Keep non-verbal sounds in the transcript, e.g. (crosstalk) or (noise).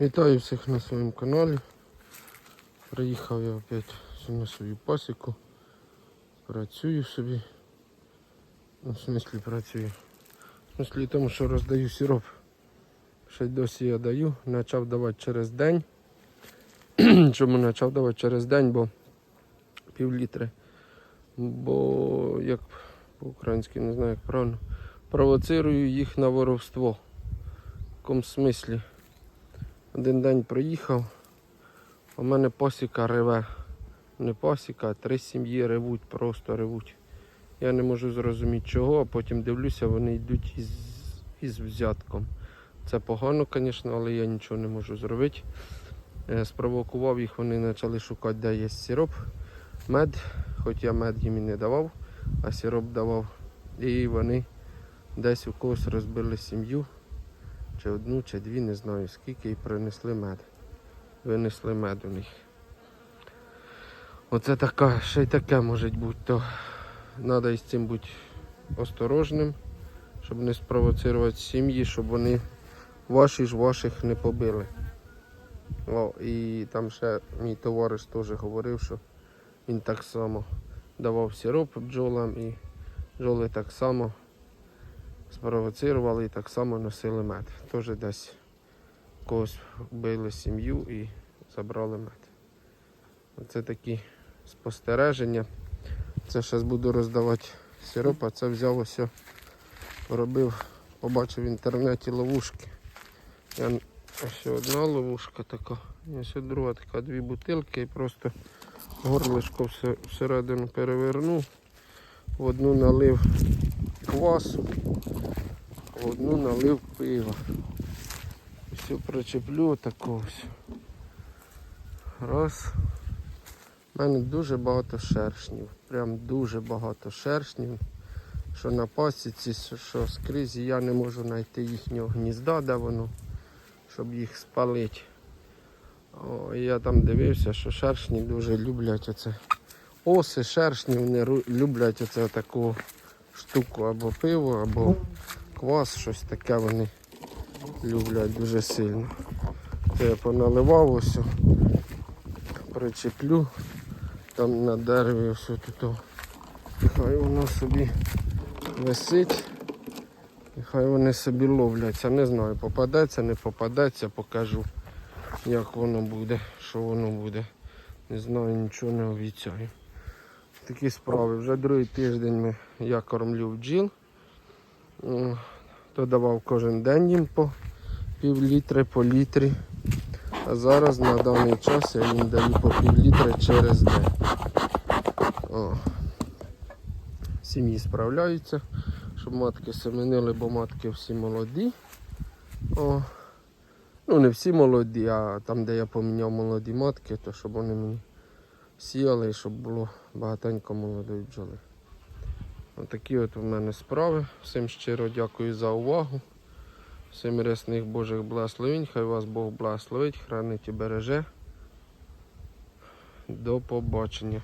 Вітаю всіх на своєму каналі. Приїхав я опять на свою пасіку. Працюю собі. Ну, в смислі працюю. В смислі тому, що роздаю сироп. Ще досі я даю. Почав давати через день. (clears throat) Чому почав давати через день, бо пів літри. Бо як по-українськи не знаю як правильно. Провоцирую їх на воровство. В якому смислі? Один день проїхав, у мене пасіка реве. Не пасіка, а три сім'ї ревуть, просто ревуть. Я не можу зрозуміти чого, а потім дивлюся, вони йдуть із, із взятком. Це погано, звісно, але я нічого не можу зробити. Е, Спровокував їх, вони почали шукати, де є сироп, мед, хоч я мед їм і не давав, а сироп давав. І вони десь у когось розбили сім'ю чи одну, чи дві, не знаю скільки, і принесли мед. Винесли мед у них. Оце така, ще й таке може бути, то треба із цим бути осторожним, щоб не спровоцирувати сім'ї, щоб вони ваші ж ваших не побили. О, і там ще мій товариш теж говорив, що він так само давав сироп бджолам і бджоли так само спровоцирували і так само носили мед. Теж десь когось били сім'ю і забрали мед. Оце такі спостереження. Це зараз буду роздавати сироп, а це взяв ось, робив, побачив в інтернеті ловушки. Я ось одна ловушка така, ось друга така, дві бутилки і просто горлишко всередину перевернув. В одну налив квасу, одну налив пива. Все причеплю отако ось. Раз. У мене дуже багато шершнів. Прям дуже багато шершнів. Що на пасіці, що скрізь я не можу знайти їхнього гнізда, де воно, щоб їх спалити. О, я там дивився, що шершні дуже люблять оце. Оси, шершні, вони люблять оце таку штуку або пиво, або квас, щось таке вони люблять дуже сильно. Це я поналивав ось, причеплю там на дереві все тут. Хай воно собі висить. І хай вони собі ловляться. Не знаю, попадеться, не попадеться, покажу, як воно буде, що воно буде. Не знаю, нічого не обіцяю. Такі справи. Вже другий тиждень ми, я кормлю бджіл. Додавав кожен день їм по пів літри, по літрі. А зараз на даний час я їм даю по пів літри через день. О. Сім'ї справляються, щоб матки семенили, бо матки всі молоді. О. Ну не всі молоді, а там, де я поміняв молоді матки, то щоб вони мені сіяли і щоб було багатенько молодої бджоли. Отакі от у мене справи. Всім щиро дякую за увагу. Всім рясних Божих благословень. Хай вас Бог благословить, хранить і береже. До побачення.